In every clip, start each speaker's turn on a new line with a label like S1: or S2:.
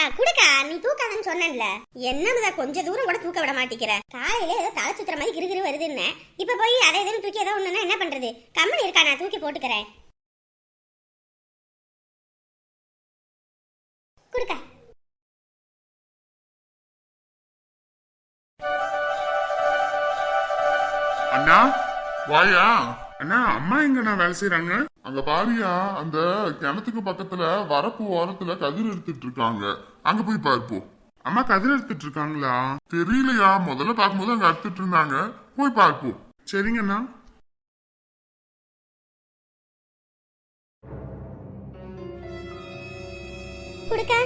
S1: அக்கா குடுக்கா நீ தூக்காதன்னு சொன்னேன்ல. என்னமுதா கொஞ்ச தூரம் கூட தூக்க விட மாட்டேங்கிற. காலையில ஏதோ தலை சுத்துற மாதிரி கிருகிரு வருதுன்னு. இப்ப போய் அதை எதுன்னு தூக்கி ஏதோ ஒண்ணுன்னா என்ன பண்றது? கம்மல் இருக்கா நான் தூக்கி போட்டுக்கிறேன். குடுக்கா.
S2: அண்ணா வாயா? அண்ணா அம்மா எங்க நான் வேலை செய்யறாங்க அங்க பாரியா அந்த கிணத்துக்கு பக்கத்துல வரப்பு ஓரத்துல கதிர் எடுத்துட்டு இருக்காங்க. அங்க போய் பார்ப்போ அம்மா கதிர் எடுத்துட்டு இருக்காங்களா? தெரியலையா முதல்ல பார்க்கும்போது அங்க அறுத்துட்டு இருந்தாங்க. போய் பார்ப்போம் சரிங்கண்ணா.
S1: குடுக்கா.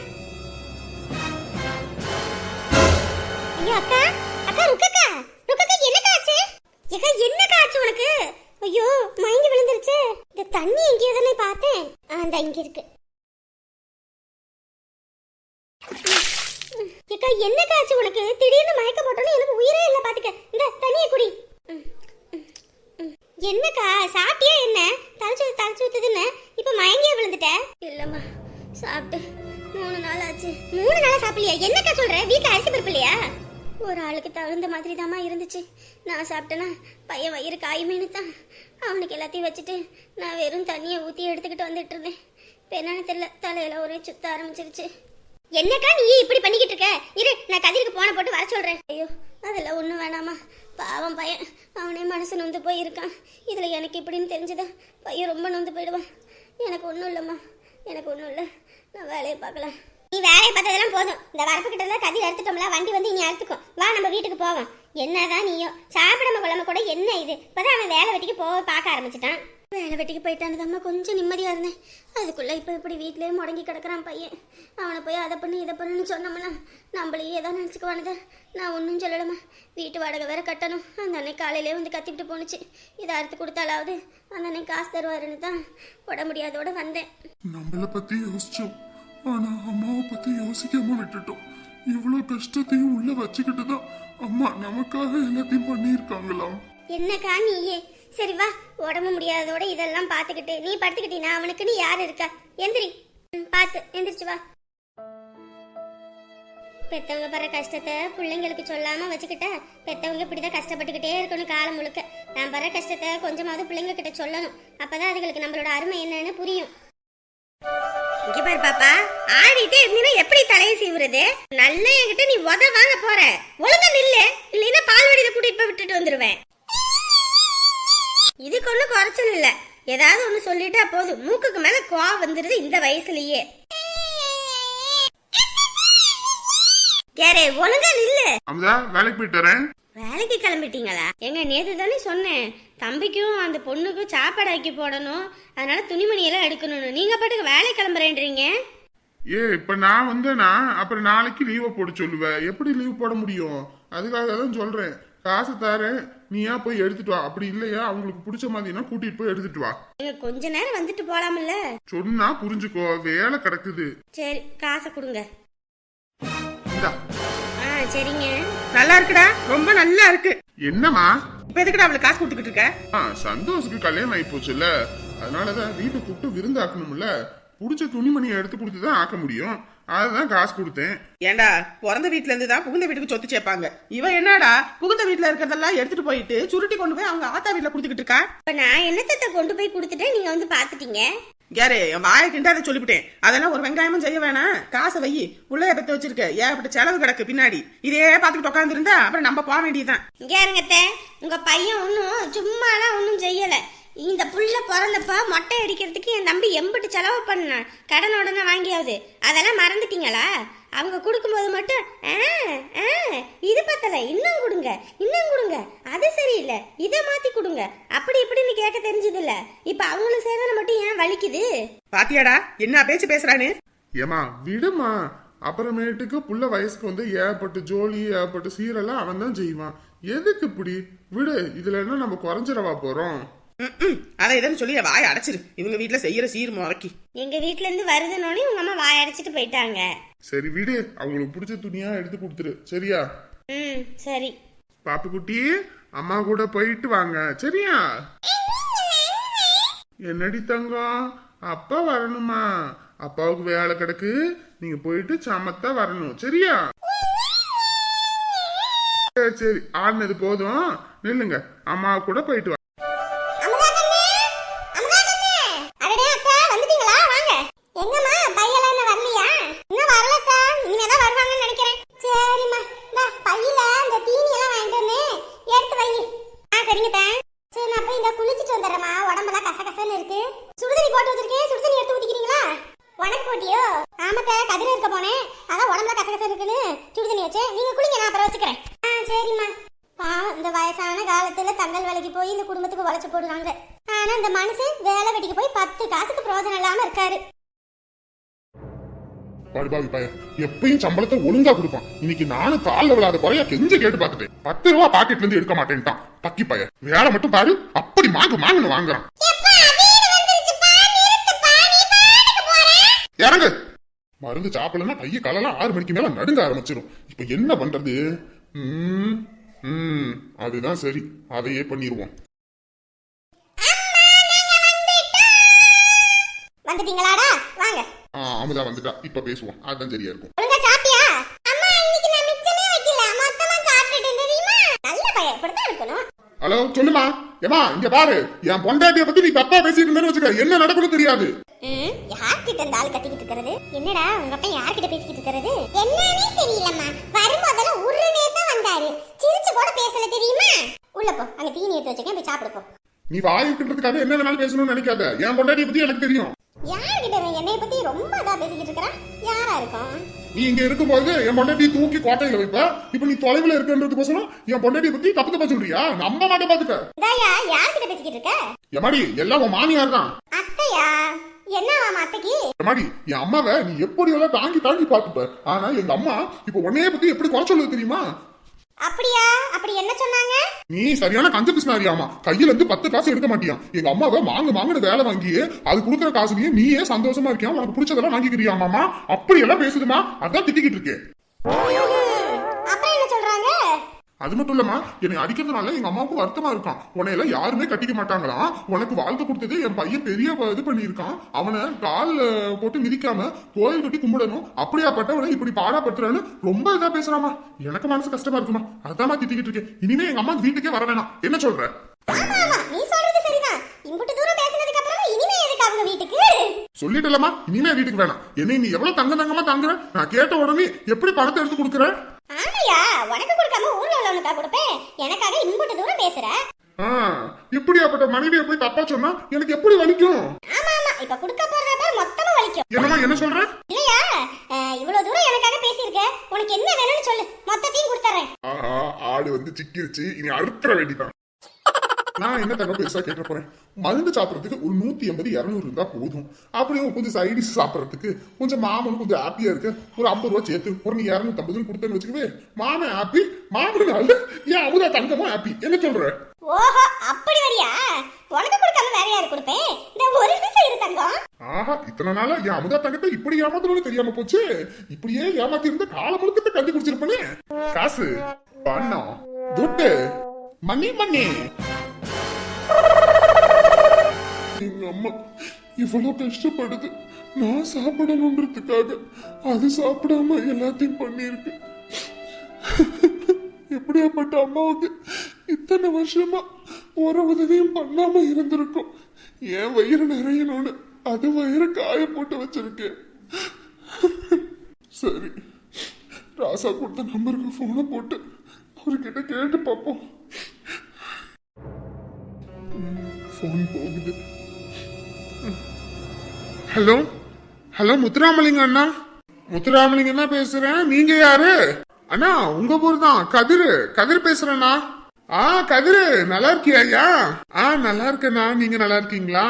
S1: ஐயோ அக்கா அக்கா ருக்கக்கா ருக்கக்கா என்ன காச்சு ஏக்கா என்ன காச்சு உனக்கு? ஐயோ மயங்கி விழுந்துருச்சு. இந்த தண்ணி எங்கேயோ தானே பார்த்தேன். ஆ, இந்த இங்க இருக்கு. ஏக்கா என்ன காச்சு உனக்கு? திடீர்னு மயக்க போட்டோன்னு எனக்கு உயிரே இல்லை பாத்துக்க. இந்த தண்ணியை குடி. என்னக்கா சாப்பிட்டியா என்ன? தலைச்சு தலைச்சு ஊத்துதுன்னு. இப்ப மயங்கியே விழுந்துட்ட? இல்லம்மா சாப்பிட்டு மூணு நாள் ஆச்சு. மூணு நாளா சாப்பிடலையா? என்னக்கா சொல்ற? வீட்ல அரிசி பருப்பு இல்லையா? ஒரு ஆளுக்கு தகுந்த மாதிரி தாம்மா இருந்துச்சு. நான் சாப்பிட்டேன்னா பையன் வயிறு காயுமேனு தான். அவனுக்கு எல்லாத்தையும் வச்சுட்டு நான் வெறும் தண்ணியை ஊற்றி எடுத்துக்கிட்டு வந்துட்டு இருந்தேன். இப்போ தெரியல தலையில ஒரே சுத்த ஆரம்பிச்சிருச்சு. என்னக்கா நீ இப்படி பண்ணிக்கிட்டு இருக்க? இரு நான் கதிருக்கு போன போட்டு வர சொல்கிறேன் ஐயோ அதெல்லாம் ஒன்றும் வேணாமா பாவம் பையன். அவனே மனசு நொந்து போயிருக்கான். இதில் எனக்கு இப்படின்னு தெரிஞ்சதா? பையன் ரொம்ப நொந்து போயிடுவான். எனக்கு ஒன்றும் இல்லைம்மா. எனக்கு ஒன்றும் இல்லை. நான் வேலையை பார்க்கலாம் நீ வேலையை பார்த்ததெல்லாம் போதும். இந்த வரப்பு கிட்ட தான் கதிர் அறுத்துட்டோம்ல வண்டி வந்து இனி அறுத்துக்கும். வா நம்ம வீட்டுக்கு போவோம். என்னதான் நீயோ. சாப்பிடாம குழம்ப கூட என்ன இது? இப்பதான் அவன் வேலை வெட்டிக்கு போக பார்க்க ஆரம்பிச்சிட்டான். வேலை வெட்டிக்கு போயிட்டானதாம்மா கொஞ்சம் நிம்மதியாக இருந்தேன் அதுக்குள்ளே இப்போ இப்படி வீட்டிலேயே முடங்கி கிடக்குறான் பையன். அவனை போய் அதை பண்ணி இதை பண்ணுன்னு சொன்னோம்னா நம்மளையே ஏதோ நினச்சிக்குவானுத நான் ஒன்றும் சொல்லலம்மா. வீட்டு வாடகை வேற கட்டணும். அந்த அன்னைக்கு காலையிலே வந்து கத்திட்டு போணுச்சு. இதை அறுத்து கொடுத்தாலாவது அந்த அன்னைக்கு காசு தருவாருன்னு தான் போட முடியாதோட வந்தேன்.
S2: நம்மளை பற்றி யோசிச்சோம். ஆனா அம்மாவை பத்தி யோசிக்காம விட்டுட்டோம். இவ்வளவு கஷ்டத்தையும் உள்ள வச்சுக்கிட்டு தான் அம்மா நமக்காக எல்லாத்தையும் பண்ணியிருக்காங்களாம்
S1: என்னக்கா நீயே? சரி வா உடம்பு முடியாததோட இதெல்லாம் பாத்துக்கிட்டு நீ படுத்துக்கிட்டீனா அவனுக்கு நீ யார் இருக்கா? எந்திரி. ம், பார்த்து எந்திரிச்சு வா. பெத்தவங்க படுற கஷ்டத்தை பிள்ளைங்களுக்கு சொல்லாம வச்சுக்கிட்டா பெத்தவங்க இப்படிதான் கஷ்டப்பட்டுக்கிட்டே இருக்கணும் காலம் முழுக்க. நான் படுற கஷ்டத்தை கொஞ்சமாவது பிள்ளைங்க கிட்ட சொல்லணும். அப்பதான் அதுங்களுக்கு நம்மளோட அருமை என்னன்னு புரியும். இங்க பாரு பாப்பா. ஆடிட்டே இருந்தீனா எப்படி தலையை சீவுறது? நல்ல என்கிட்ட நீ உத வாங்க போற. ஒழுங்கா நில்லு. இல்லைன்னா பால்வாடியில கூட்டிட்டு போய் விட்டுட்டு வந்துருவேன். இதுக்கு ஒன்றும் குறைச்சல் இல்ல. ஏதாவது ஒன்று சொல்லிட்டா போதும். மூக்குக்கு மேல கோவம் வந்துருது இந்த வயசுலயே. கேரே ஒழுங்கா நில்லு.
S2: அமுதா வேலைக்கு போயிட்டு வரேன்.
S1: வேலைக்கு கிளம்பிட்டீங்களா? எங்க நேத்து தானே சொன்னேன். தம்பிக்கும் அந்த பொண்ணுக்கும் சாப்பாடு ஆக்கி போடணும். அதனால துணிமணி எல்லாம் எடுக்கணும்னு. நீங்க பாட்டுக்கு வேலை கிளம்புறேன்றீங்க?
S2: ஏ இப்ப நான் வந்தேனா அப்புறம் நாளைக்கு லீவை போட சொல்லுவேன் எப்படி லீவ் போட முடியும்? அதுக்காக தான் சொல்றேன். காசு தரேன். நீயா போய் எடுத்துட்டு வா? அப்படி இல்லையா? அவங்களுக்கு பிடிச்ச மாதிரினா கூட்டிட்டு போய் எடுத்துட்டு வா.
S1: நீங்க கொஞ்ச நேரம் வந்துட்டு போலாம்ல?
S2: சொன்னா புரிஞ்சுக்கோ. வேலை கிடக்குது.
S1: சரி காசை கொடுங்க. சரிங்க.
S3: நல்லா இருக்குடா. ரொம்ப நல்லா இருக்கு.
S2: என்னம்மா?
S3: இப்ப எதுக்குடா அவளுக்கு காசு கொடுத்துக்கிட்டு இருக்க?
S2: ஆ, சந்தோஷுக்கு கல்யாணம் ஆகி போச்சுல்ல. அதனாலதான் வீட்டுக்கு கூப்பிட்டு விருந்தாக்கணும்ல. பிடிச்ச துணிமணியை எடுத்து கொடுத்து தான் ஆக்க முடியும். அதுதான் காசு கொடுத்தேன்.
S3: ஏன்டா பிறந்த வீட்ல இருந்து தான் புகுந்த வீட்டுக்கு சொத்து சேர்ப்பாங்க. இவ என்னடா புகுந்த வீட்ல இருக்கிறதெல்லாம் எடுத்துட்டு போயிட்டு சுருட்டி கொண்டு போய் அவங்க ஆத்தா வீட்ல கொடுத்துக்கிட்டு இருக்கா?
S1: இப்ப நான் என்னத்தை கொண்டு போய் கொடுத்துட்டேன் நீங்க வந்து பாத்துட்டீங்க
S3: யாரு என் வாயை கிண்டாத சொல்லிவிட்டேன். அதெல்லாம் ஒரு வெங்காயமும் செய்ய வேணாம். காசை வை. புள்ளைய பத்த வச்சிருக்க. ஏகப்பட்ட செலவு கிடக்கு பின்னாடி. இதே பாத்துக்கிட்டு உட்காந்துருந்தா அப்புறம் நம்ம போக வேண்டியதுதான்.
S1: இங்க இருங்கத்த. உங்க பையன் ஒன்றும் சும்மாலாம் ஒன்றும் செய்யல. இந்த புள்ள பிறந்தப்ப மொட்டை அடிக்கிறதுக்கு என் தம்பி எம்பிட்டு செலவு பண்ணான் கடன் உடனே வாங்கியாவது. அதெல்லாம் மறந்துட்டீங்களா? அவங்க கொடுக்கும்போது மட்டும் ஆ ஆ இது பத்தல. இன்னும் கொடுங்க இன்னும் கொடுங்க. அது சரியில்லை. இதை மாத்தி கொடுங்க. அப்படி இப்படின்னு கேட்க தெரிஞ்சது இல்ல இப்ப அவங்களும் சேதனை மட்டும் ஏன் வலிக்குது?
S3: பாத்தியாடா என்ன பேச்சு பேசுறானு
S2: ஏமா விடுமா அப்புறமேட்டுக்கு புள்ள வயசுக்கு வந்து ஏகப்பட்டு ஜோலி ஏகப்பட்டு சீரெல்லாம் அவன் தான் செய்வான். எதுக்கு இப்படி? விடு இதுல என்ன நம்ம குறைஞ்சிடவா போறோம்.
S3: அதை இதன்னு சொல்லி வாயை அடைச்சிரு. இவங்க வீட்ல செய்யற சீர் முறைக்கி.
S1: எங்க வீட்ல இருந்து வருதுன்னொடனே உங்க அம்மா வாயடைச்சிட்டு போயிட்டாங்க.
S2: சரி விடு. அவங்களுக்கு பிடிச்ச துணியா எடுத்து கொடுத்துரு. சரியா?
S1: ம் சரி.
S2: பாப்பு குட்டி அம்மா கூட போயிட்டு வாங்க. சரியா? என்னடி தங்கம் அப்பா வரணுமா? அப்பாவுக்கு வேலை கிடக்கு. நீங்க போயிட்டு சமத்தா வரணும். சரியா? சரி சரி. ஆடினது போதும். நில்லுங்க. அம்மா கூட போயிட்டு பாவி பையன். எப்பயும் சம்பளத்தை ஒழுங்கா கொடுப்பான். இன்னைக்கு நானும் காலில் விழாத குறைய கெஞ்ச கேட்டு பார்த்துட்டேன். பத்து ரூபா பாக்கெட்ல இருந்து எடுக்க மாட்டேன்ட்டான். பக்கி பையன். வேலை மட்டும் பாரு. அப்படி மாங்கு மாங்குன்னு வாங்குறான். இறங்கு. மருந்து சாப்பிடலன்னா கையை காலெல்லாம் ஆறு மணிக்கு மேல நடுங்க ஆரம்பிச்சிடும் இப்ப என்ன பண்றது? அதுதான் சரி. அதையே பண்ணிடுவோம்
S1: வந்துட்டீங்களாடா வாங்க
S2: ஆ, அமுதா வந்துட்டா. இப்ப பேசுவோம். அதுதான் சரியா இருக்கும். ஹலோ சொல்லுமா. ஏமா இங்க பாரு. என் பொண்டாட்டிய பத்தி நீ தப்பா பேசிட்டு இருந்தேன்னு வச்சுக்க என்ன நடக்கணும் தெரியாது.
S1: யார்கிட்ட இந்த ஆள் கத்திக்கிட்டு இருக்கிறது? என்னடா உங்க அப்பா யார்கிட்ட பேசிக்கிட்டு இருக்கிறது? என்னன்னே தெரியலம்மா. வரும்போதெல்லாம் ஒரு நேரம் வந்தாரு. சிரிச்சு கூட பேசல தெரியுமா? உள்ள போ. அங்க தீனி எடுத்து வச்சுக்கேன். போய் சாப்பிடு போ.
S2: நீ வாய்க்கின்றதுக்காக என்ன வேணாலும் பேசணும்னு நினைக்காத. என் பொண்டாட்டிய பத்தி எனக்கு தெரியும்.
S1: யார்கிட்ட இவன் என்னைய பத்தி ரொம்ப இதா பேசிக்கிட்டு இருக்கிறான் யாரா இருக்கும்
S2: நீ இங்க இருக்கும்போது என் பொண்டாட்டியை தூக்கி கோட்டையில வைப்ப. இப்ப நீ தொலைவில் இருக்குன்றதுக்கோசரம் என் பொண்டாட்டிய பத்தி தப்பு தப்பா சொல்றியா? நம்ப மாட்டே பாத்துக்க.
S1: இதாயா யார்கிட்ட பேசிக்கிட்டு இருக்க?
S2: எமாடி எல்லாம் உன் மாமியார் தான்.
S1: அத்தையா? என்னவாமா அத்தைக்கு?
S2: எமாடி என் அம்மாவை நீ எப்படி எல்லாம் தாங்கி தாங்கி பாத்துப்ப ஆனா எங்க அம்மா இப்ப உன்னைய பத்தி எப்படி குறை சொல்லுது தெரியுமா?
S1: அப்படியா? அப்படி என்ன சொன்னாங்க?
S2: நீ சரியான கஞ்ச பிசினாரியாமா கையில இருந்து பத்து காசு எடுக்க மாட்டியா எங்க அம்மாவை வாங்க வாங்கன்னு வேலை வாங்கி அது கொடுக்குற காசுலயே நீயே சந்தோஷமா இருக்கியா? உனக்கு பிடிச்சதெல்லாம் வாங்கிக்கிறியாமாமா அப்படி எல்லாம் பேசுதுமா? அதான் திட்டிக்கிட்டு இருக்கேன். அது மட்டும் இல்லம்மா என்னை அடிக்கிறதுனால எங்க அம்மாவுக்கு வருத்தமா இருக்கான். உன்னையெல்லாம் யாருமே கட்டிக்க மாட்டாங்களாம் உனக்கு வாழ்க்கை கொடுத்தது என் பையன் பெரிய இது பண்ணியிருக்கான். அவனை கால்ல போட்டு மிதிக்காம கோயில் கட்டி கும்பிடணும். அப்படியாப்பட்டவனை இப்படி பாடாப்படுத்துறான்னு ரொம்ப இதா பேசுறாமா எனக்கு மனசு கஷ்டமா இருக்குமா? அதாம்மா திட்டிக்கிட்டு இருக்கேன். இனிமே எங்க அம்மா வீட்டுக்கே வர வேணாம். என்ன சொல்ற? சொல்லிட்டலமா இனிமே வீட்டுக்கு வேணாம். என்னை நீ எவ்வளவு தங்க தங்கமா தாங்குற? நான் கேட்ட உடனே எப்படி பணத்தை எடுத்து கொடுக்குற?
S1: ஆமையா உனக்கு கொடுக்காம உள்ளவனுக்கா கொடுப்பேன் எனக்காக இம்புட்டு தூரம் பேசுற.
S2: இப்படியாப்பட்ட மனைவியை போய் தப்பா சொன்னா எனக்கு எப்படி வலிக்கும்?
S1: ஆமா ஆமா. இப்ப கொடுக்க போறத மொத்தமா வலிக்கும்.
S2: என்னம்மா என்ன சொல்ற?
S1: இல்லையா? இவ்வளவு தூரம் எனக்காக பேசியிருக்க. உனக்கு என்ன வேணும்னு சொல்லு. மொத்தத்தையும் கொடுத்துறேன்.
S2: ஆஹா ஆடு வந்து சிக்கிருச்சு. இனி அறுத்துற வேண்டிதான். நான் என்ன தங்க பெருசா கேட்க போறேன்? மருந்து சாப்பிடறதுக்கு ஒரு நூத்தி எண்பது இருநூறு இருந்தா போதும். அப்படியே கொஞ்சம் சைடிஸ் சாப்பிடறதுக்கு கொஞ்சம் மாமனும் கொஞ்சம் ஹாப்பியா இருக்கு ஒரு ஐம்பது ரூபா சேர்த்து ஒரு நீ இருநூத்தி ஐம்பதுன்னு கொடுத்தேன்னு வச்சுக்கவே மாமன் ஹாப்பி மாமனால ஏன் அமுதா தங்கமும் ஹாப்பி என்ன சொல்ற?
S1: ஓஹோ அப்படி வரியா? உனக்கு கொடுக்காம வேற யாரு கொடுப்பேன்? இந்த ஒரு நிமிஷம் இரு தங்கம்.
S2: ஆஹா இத்தனை நாளா என் அமுதா தங்கத்தை இப்படி ஏமாத்தணும்னு தெரியாம போச்சு. இப்படியே ஏமாத்தி இருந்த கால முழுக்கத்தை கண்டு குடிச்சிருப்பனே. காசு பணம் துட்டு மணி மணி எங்க அம்மா இவ்வளவு கஷ்டப்படுது. நான் சாப்பிடணுன்றதுக்காக அது சாப்பிடாம எல்லாத்தையும் பண்ணியிருக்கு. எப்படியாப்பட்ட அம்மாவுக்கு இத்தனை வருஷமா ஒரு உதவியும் பண்ணாம இருந்திருக்கும். என் வயிறு நிறையணும்னு அது வயிறு காய போட்டு வச்சிருக்கேன். சரி ராசா கொடுத்த நம்பருக்கு போனை போட்டு அவர்கிட்ட கேட்டு பார்ப்போம். ஃபோன் போகுது. ஹலோ ஹலோ முத்துராமலிங்க அண்ணா. முத்துராமலிங்க தான் பேசுறேன். நீங்க யாரு? அண்ணா உங்க ஊர் தான். கதிரு கதிர் பேசுறேண்ணா. ஆ கதிரு நல்லா இருக்கியா ஐயா ஆ நல்லா இருக்கேண்ணா. நீங்க நல்லா இருக்கீங்களா?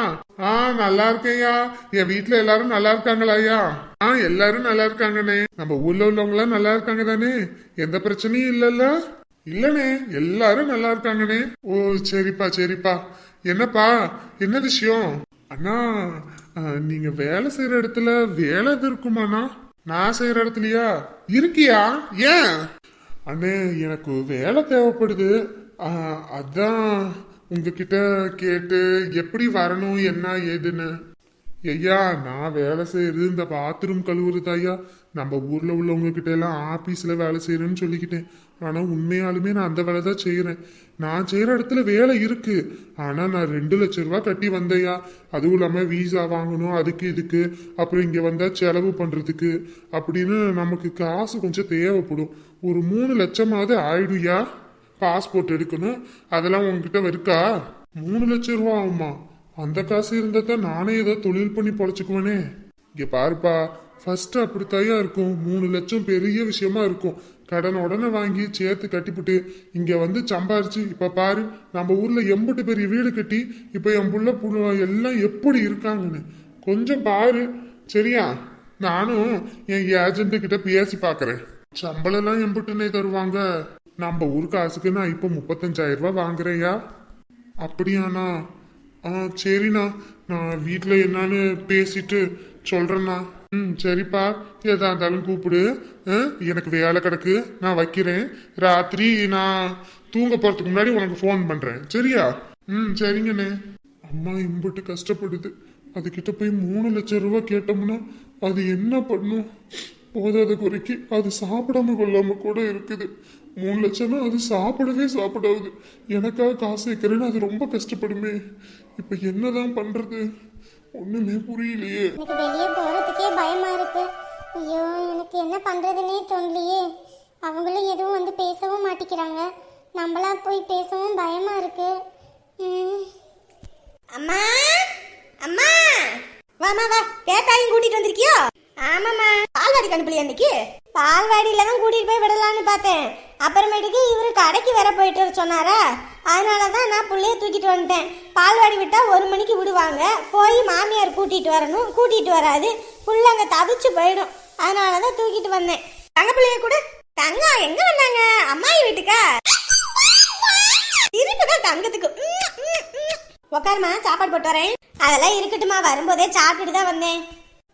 S2: ஆ நல்லா இருக்கேயா என் வீட்டுல எல்லாரும் நல்லா இருக்காங்களா ஐயா ஆ எல்லாரும் நல்லா இருக்காங்கண்ணே. நம்ம ஊர்ல உள்ளவங்க எல்லாம் நல்லா இருக்காங்க தானே எந்த பிரச்சனையும் இல்லல்ல? இல்லனே எல்லாரும் நல்லா இருக்காங்கண்ணே. ஓ சரிப்பா சரிப்பா. என்னப்பா? என்ன விஷயம்? அண்ணா நீங்க வேலை செய்யற இடத்துல வேலை எது இருக்குமாண்ணா? நான் செய்யற இடத்துலயா? இருக்கியா? ஏன்? அண்ணே எனக்கு வேலை தேவைப்படுது. அதான் உங்ககிட்ட கேட்டு எப்படி வரணும் என்ன ஏதுன்னு. ஐயா நான் வேலை செய்யறது இந்த பாத்ரூம் கழுவுறது ஐயா நம்ம ஊர்ல உள்ளவங்க கிட்ட எல்லாம் ஆபீஸ்ல வேலை செய்யறேன்னு சொல்லிக்கிட்டேன். ஆனால் உண்மையாலுமே நான் அந்த வேலை தான் செய்கிறேன் நான் செய்கிற இடத்துல வேலை இருக்குது ஆனால் நான் ரெண்டு லட்ச ரூபா கட்டி வந்தையா? அதுவும் இல்லாமல் வீசா வாங்கணும் அதுக்கு இதுக்கு. அப்புறம் இங்கே வந்தால் செலவு பண்ணுறதுக்கு அப்படின்னு நமக்கு காசு கொஞ்சம் தேவைப்படும். ஒரு மூணு லட்சமாவது ஆயிடுயா? பாஸ்போர்ட் எடுக்கணும். அதெல்லாம் உங்ககிட்ட இருக்கா? மூணு லட்சம் ரூபா ஆகுமா? அந்த காசு இருந்தால் தான் நானே ஏதோ தொழில் பண்ணி பொழைச்சிக்குவேனே. இங்கே பாருப்பா ஃபர்ஸ்ட் அப்படித்தாயா இருக்கும். மூணு லட்சம் பெரிய விஷயமா இருக்கும். கடன் உடனே வாங்கி சேர்த்து கட்டிப்புட்டு இங்கே வந்து சம்பாரிச்சு இப்போ பாரு நம்ம ஊரில் எம்பட்டு பெரிய வீடு கட்டி இப்போ என் புள்ள புள்ள எல்லாம் எப்படி இருக்காங்கன்னு. கொஞ்சம் பாரு. சரியா? நானும் என் ஏஜென்ட் கிட்ட பேசி பார்க்குறேன் சம்பளம்லாம் எல்லாம் தருவாங்க. நம்ம ஊர் காசுக்கு நான் இப்போ முப்பத்தஞ்சாயிரம் ரூபா வாங்குறேயா அப்படியாண்ணா? ஆ சரிண்ணா. நான் வீட்டில் என்னன்னு பேசிட்டு சொல்கிறேண்ணா ம் சரிப்பா. எதா இருந்தாலும் கூப்பிடு. ஆ, எனக்கு வேலை கிடக்கு. நான் வைக்கிறேன். ராத்திரி நான் தூங்க போகிறதுக்கு முன்னாடி உனக்கு ஃபோன் பண்ணுறேன் சரியா? ம் சரிங்கண்ணே. அம்மா இம்புட்டு கஷ்டப்படுது. அதுக்கிட்ட போய் மூணு லட்சம் ரூபா கேட்டோம்னா அது என்ன பண்ணும்? போதாத குறைக்கு. அது சாப்பிடாம கொள்ளாம கூட இருக்குது. மூணு லட்சம்னா அது சாப்பிடவே சாப்பிடாது. எனக்காக காசு வைக்கிறேன்னு அது ரொம்ப கஷ்டப்படுமே. இப்போ என்னதான் பண்றது? ஒண்ணுமே புரியலையே.
S4: எனக்கு வெளியே போகிறதுக்கே பயமாக இருக்கு. ஐயோ எனக்கு என்ன பண்றதுன்னே தோணலையே. அவங்களும் எதுவும் வந்து பேசவும் மாட்டேங்கிறாங்க நம்மளா போய் பேசவும் பயமாக இருக்கு. அம்மா? அம்மா? வாமா வா. பேட்டாயும் கூட்டிட்டு வந்திருக்கியோ? ஆமாம்மா. பால்வாடி கணுப்பிலையா இன்னைக்கு? பால்வாடியில தான் கூட்டிட்டு போய் விடலான்னு பார்த்தேன். அப்புறமேட்டுக்கு இவரு கடைக்கு வேற போயிட்டு வர சொன்னாரா? அதனால தான் நான் பிள்ளைய தூக்கிட்டு வந்துட்டேன். பால்வாடி விட்டா ஒரு மணிக்கு விடுவாங்க. போய் மாமியார் கூட்டிட்டு வரணும். கூட்டிட்டு வராது. புள்ள அங்க தவிச்சு போயிடும். அதனால தான் தூக்கிட்டு வந்தேன். தங்க பிள்ளைய கூட. தங்கம் எங்க வந்தாங்க? அம்மாயி வீட்டுக்கா? இருக்குதான் தங்கத்துக்கு. உட்காருமா சாப்பாடு போட்டு வரேன். அதெல்லாம் இருக்கட்டுமா வரும்போதே சாப்பிட்டுட்டு தான் வந்தேன்.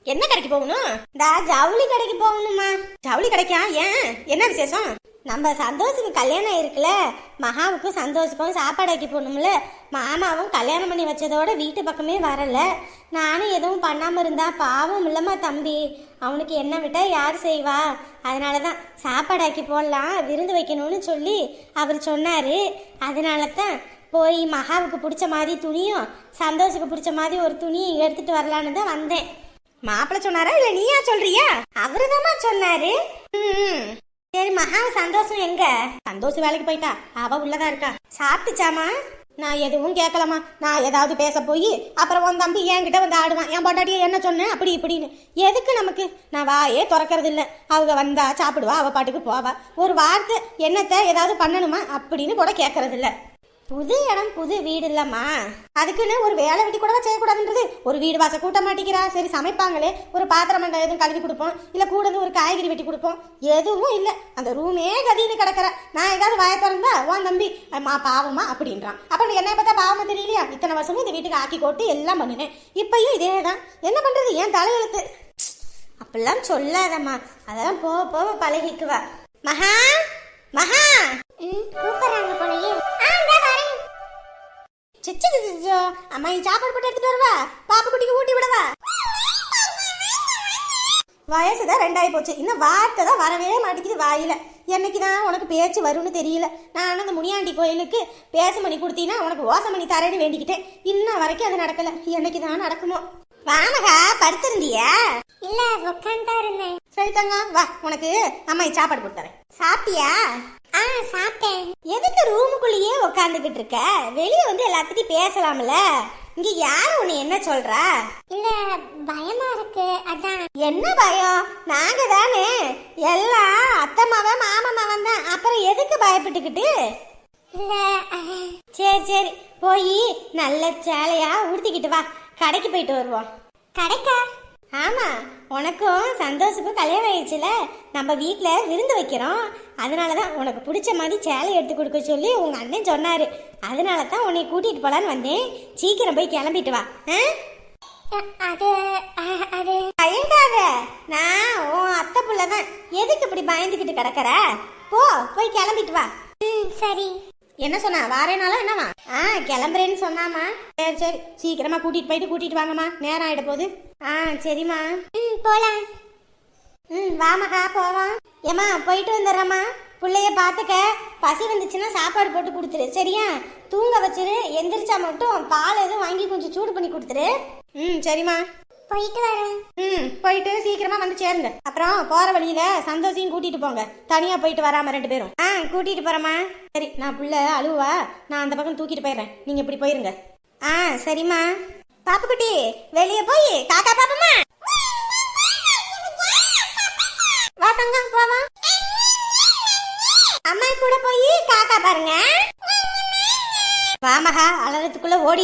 S4: என்ன கடைக்கு போகணும்? டா ஜவுளி கடைக்கு போகணுமா? ஜவுளி கடைக்கா? ஏன்? என்ன விசேஷம்? நம்ம சந்தோஷுக்கு கல்யாணம் இருக்குல்ல. மகாவுக்கும் சந்தோஷுக்கும் சாப்பாடு வைக்க போகணும்ல. மாமாவும் கல்யாணம் பண்ணி வச்சதோட வீட்டு பக்கமே வரல. நானும் எதுவும் பண்ணாம இருந்தா பாவம் இல்லம்மா தம்பி. அவனுக்கு என்ன விட்டா யார் செய்வா? அதனால தான் சாப்பாடு ஆக்கி போடலாம் விருந்து வைக்கணும்னு சொல்லி அவர் சொன்னாரு. அதனால தான் போய் மகாவுக்கு பிடிச்ச மாதிரி துணியும் சந்தோஷுக்கு பிடிச்ச மாதிரி ஒரு துணியும் எடுத்துட்டு வரலான்னு தான் வந்தேன். மாப்பிள்ள சொன்னாரா இல்ல நீயா சொல்றியா? அவருதாமா சொன்னாரு. ம். சரி மகா சந்தோஷம் எங்க? சந்தோஷம் வேலைக்கு போயிட்டா. அவ உள்ளதா இருக்கா? சாப்பிட்டுச்சாமா நான் எதுவும் கேட்கலாமா நான் ஏதாவது பேச போய் அப்புறம் உன் தம்பி என்கிட்ட வந்து ஆடுவான். என் பொண்டாட்டியை என்ன சொன்னேன் அப்படி இப்படின்னு. எதுக்கு நமக்கு? நான் வாயே திறக்கிறது இல்லை அவங்க வந்தா சாப்பிடுவா அவ பாட்டுக்கு போவா. ஒரு வார்த்தை என்னத்தை ஏதாவது பண்ணணுமா? அப்படின்னு கூட கேட்கறது இல்லை புது இடம் புது வீடு இல்லம்மா. அதுக்குன்னு ஒரு வேலை வெட்டி கூடவா செய்யக்கூடாதுன்றது? ஒரு வீடு வாச கூட்ட மாட்டேங்கிறா. சரி சமைப்பாங்களே. ஒரு பாத்திரம் மண்டை எதுவும் கழுவி கொடுப்போம். இல்லை கூட வந்து ஒரு காய்கறி வெட்டி கொடுப்போம். எதுவும் இல்லை. அந்த ரூமே கதின்னு கிடக்கிற. நான் ஏதாவது வாய திறந்தா உன் தம்பி. மா பாவமா? அப்படின்றான். அப்போ நீ என்னை பார்த்தா பாவமா தெரியலையா? இத்தனை வருஷமும் இந்த வீட்டுக்கு ஆக்கி போட்டு எல்லாம் பண்ணினேன். இப்பயும் இதே தான் என்ன பண்ணுறது ஏன் தலையெழுத்து. அப்படிலாம் சொல்லாதம்மா. அதெல்லாம் போக போக பழகிக்குவா. மகா! மகா! கூப்பிட்றாங்க போலயே. சிச்சு அம்மா நீ சாப்பாடு போட்டு எடுத்துட்டு வருவா? பாப்பு குட்டிக்கு ஊட்டி விடவா? வயசு தான் ரெண்டாயி போச்சு. இன்னும் வார்த்தை தான் வரவே மாட்டேங்குது வாயில. என்னைக்கு தான் உனக்கு பேச்சு வரும்னு தெரியல. நான் அந்த முனியாண்டி கோயிலுக்கு பேச மணி கொடுத்தீங்கன்னா உனக்கு ஓசை மணி தரேன்னு வேண்டிக்கிட்டேன். இன்ன வரைக்கும் அது நடக்கல. என்னைக்கு தான் நடக்குமோ. வாமகா படுத்திருந்தியா? இல்ல உட்காந்தா இருந்தேன். சரி தங்க வா உனக்கு அம்மா சாப்பாடு கொடுத்தறேன் சாப்பிட்டியா? ஆ சாப்பிட்டேன். எதுக்கு ரூமுக்குள்ளேயே உட்காந்துக்கிட்டு இருக்க வெளியே வந்து எல்லாத்துட்டையும் பேசலாம்ல. இங்க யாரு உன்னை என்ன சொல்றா? இல்ல பயமா இருக்கு. அதான். என்ன பயம்? நாங்க தானே. எல்லாம் அத்தை மவன் மாமா மவன் தான். அப்புறம் எதுக்கு பயப்பட்டுக்கிட்டு? சரி சரி. போய் நல்ல சேலையா உடுத்திக்கிட்டு வா. கடைக்கு போயிட்டு வருவோம். கடைக்கா? ஆமா. உனக்கும் சந்தோஷுக்கும் கல்யாணம் ஆயிடுச்சுல? நம்ம வீட்டில் விருந்து வைக்கிறோம். அதனால தான் உனக்கு பிடிச்ச மாதிரி சேலை எடுத்து கொடுக்க சொல்லி உங்க அண்ணன் சொன்னாரு. அதனால தான் உன்னை கூட்டிட்டு போலான்னு வந்தேன். சீக்கிரம் போய் கிளம்பிட்டு வா? அது அது. பயங்காத நான் உன் அத்தை புள்ள தான் எதுக்கு இப்படி பயந்துக்கிட்டு கிடக்குற? போ போய் கிளம்பிட்டு வா. சரி. என்ன சொன்னா? வாரேனால என்னவா? ஆ கிளம்புறேன்னு சொன்னாமா சரி சரி. சீக்கிரமா கூட்டிட்டு போயிட்டு கூட்டிட்டு வாங்கம்மா. நேரம் ஆயிட போகுது. ஆ சரிம்மா. ம் போலாம். ம் வாமகா போவோம். ஏம்மா போயிட்டு வந்துடுறேம்மா. பிள்ளைய பார்த்துக்க. பசி வந்துச்சுன்னா சாப்பாடு போட்டு கொடுத்துரு சரியா? தூங்க வச்சிரு எந்திரிச்சா மட்டும் பால் எதுவும் வாங்கி கொஞ்சம் சூடு பண்ணி கொடுத்துரு. ம் சரிம்மா. போயிட்டு வரேன். ம் போயிட்டு சீக்கிரமா வந்து சேருங்க. அப்புறம் போற வழியில சந்தோஷையும் கூட்டிட்டு போங்க. தனியா போயிட்டு வராம ரெண்டு பேரும். ஆ கூட்டிட்டு போறமா சரி நான் புள்ள அழுவா நான் அந்த பக்கம் தூக்கிட்டு போயிடுறேன். நீங்க இப்படி போயிருங்க. ஆ சரிம்மா. பாப்புக்குட்டி வெளியே போய். காக்கா பாப்பமா வா தங்கம் போவா அம்மா கூட போய் காக்கா பாருங்க. வாமகா அலறதுக்குள்ள ஓடி